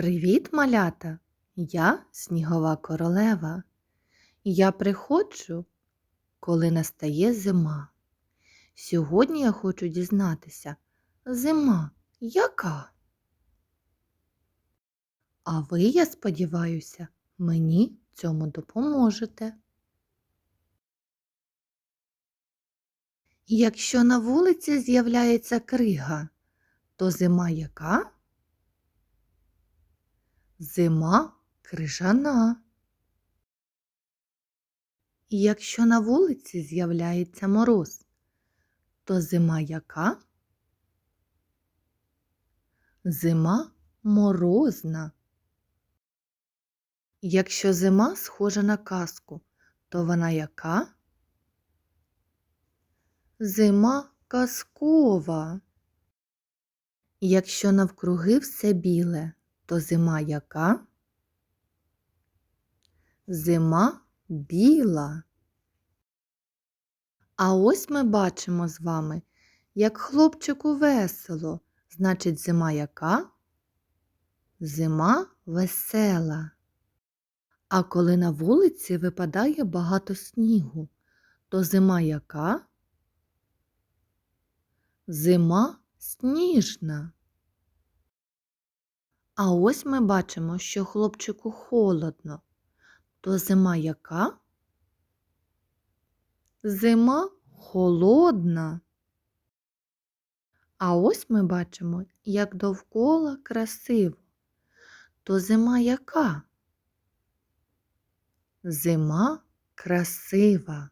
Привіт, малята! Я снігова королева. Я приходжу, коли настає зима. Сьогодні я хочу дізнатися, зима яка? А ви, я сподіваюся, мені цьому допоможете. Якщо на вулиці з'являється крига, то зима яка? Зима крижана. І якщо на вулиці з'являється мороз, то зима яка? Зима морозна. Якщо зима схожа на казку, то вона яка? Зима казкова. Якщо навкруги все біле, то зима яка? Зима біла. А ось ми бачимо з вами, як хлопчику весело. Значить, зима яка? Зима весела. А коли на вулиці випадає багато снігу, то зима яка? Зима сніжна. А ось ми бачимо, що хлопчику холодно. То зима яка? Зима холодна. А ось ми бачимо, як довкола красиво. То зима яка? Зима красива.